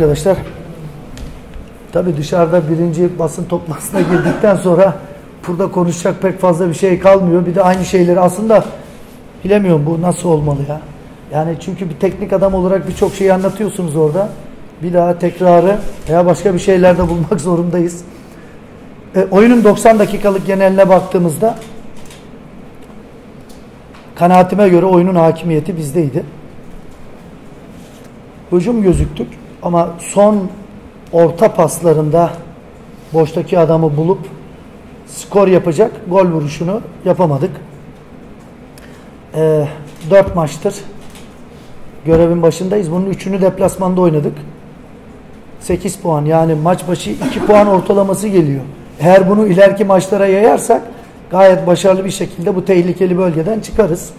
arkadaşlar. Tabi dışarıda birinci basın toplantısına girdikten sonra burada konuşacak pek fazla bir şey kalmıyor. Bir de aynı şeyleri aslında bilemiyorum bu nasıl olmalı ya. Yani çünkü bir teknik adam olarak birçok şeyi anlatıyorsunuz orada. Bir daha tekrarı veya başka bir şeylerde bulmak zorundayız. E, oyunun 90 dakikalık geneline baktığımızda kanaatime göre oyunun hakimiyeti bizdeydi. Hücum gözüktük ama son orta paslarında boştaki adamı bulup skor yapacak gol vuruşunu yapamadık. E, 4 maçtır görevin başındayız. Bunun üçünü deplasmanda oynadık. 8 puan yani maç başı 2 puan ortalaması geliyor. Eğer bunu ileriki maçlara yayarsak gayet başarılı bir şekilde bu tehlikeli bölgeden çıkarız.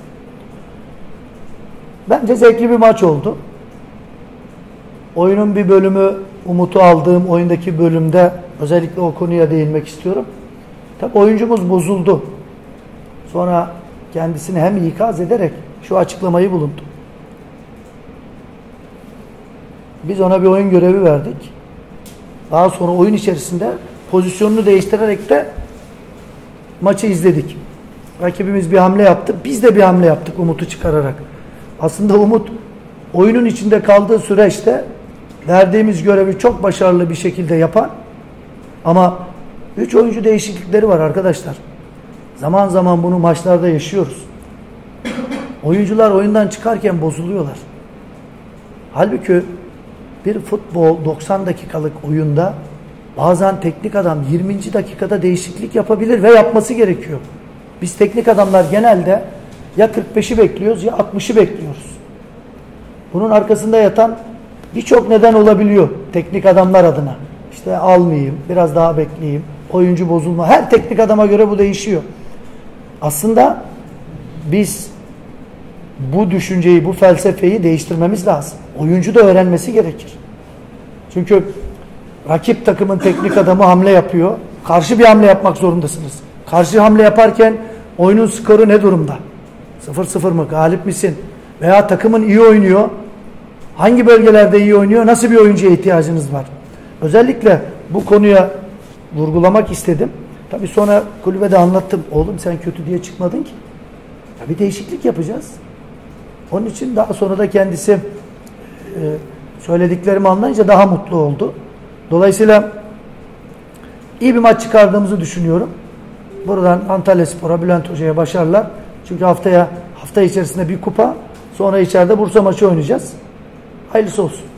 Bence zevkli bir maç oldu. Oyunun bir bölümü Umut'u aldığım oyundaki bölümde özellikle o konuya değinmek istiyorum. Tabi oyuncumuz bozuldu. Sonra kendisini hem ikaz ederek şu açıklamayı bulundu. Biz ona bir oyun görevi verdik. Daha sonra oyun içerisinde pozisyonunu değiştirerek de maçı izledik. Rakibimiz bir hamle yaptı. Biz de bir hamle yaptık Umut'u çıkararak. Aslında Umut oyunun içinde kaldığı süreçte verdiğimiz görevi çok başarılı bir şekilde yapan ama 3 oyuncu değişiklikleri var arkadaşlar. Zaman zaman bunu maçlarda yaşıyoruz. Oyuncular oyundan çıkarken bozuluyorlar. Halbuki bir futbol 90 dakikalık oyunda bazen teknik adam 20. dakikada değişiklik yapabilir ve yapması gerekiyor. Biz teknik adamlar genelde ya 45'i bekliyoruz ya 60'ı bekliyoruz. Bunun arkasında yatan birçok neden olabiliyor teknik adamlar adına. İşte almayayım, biraz daha bekleyeyim, oyuncu bozulma. Her teknik adama göre bu değişiyor. Aslında biz bu düşünceyi, bu felsefeyi değiştirmemiz lazım. Oyuncu da öğrenmesi gerekir. Çünkü rakip takımın teknik adamı hamle yapıyor. Karşı bir hamle yapmak zorundasınız. Karşı hamle yaparken oyunun skoru ne durumda? 0-0 mı? Galip misin? Veya takımın iyi oynuyor. Hangi bölgelerde iyi oynuyor? Nasıl bir oyuncuya ihtiyacınız var? Özellikle bu konuya vurgulamak istedim. Tabi sonra kulübede anlattım. Oğlum sen kötü diye çıkmadın ki. Tabi değişiklik yapacağız. Onun için daha sonra da kendisi e, söylediklerimi anlayınca daha mutlu oldu. Dolayısıyla iyi bir maç çıkardığımızı düşünüyorum. Buradan Antalya Spor'a, Bülent Hoca'ya başarılar. Çünkü haftaya hafta içerisinde bir kupa, sonra içeride Bursa maçı oynayacağız. Hayırlısı olsun.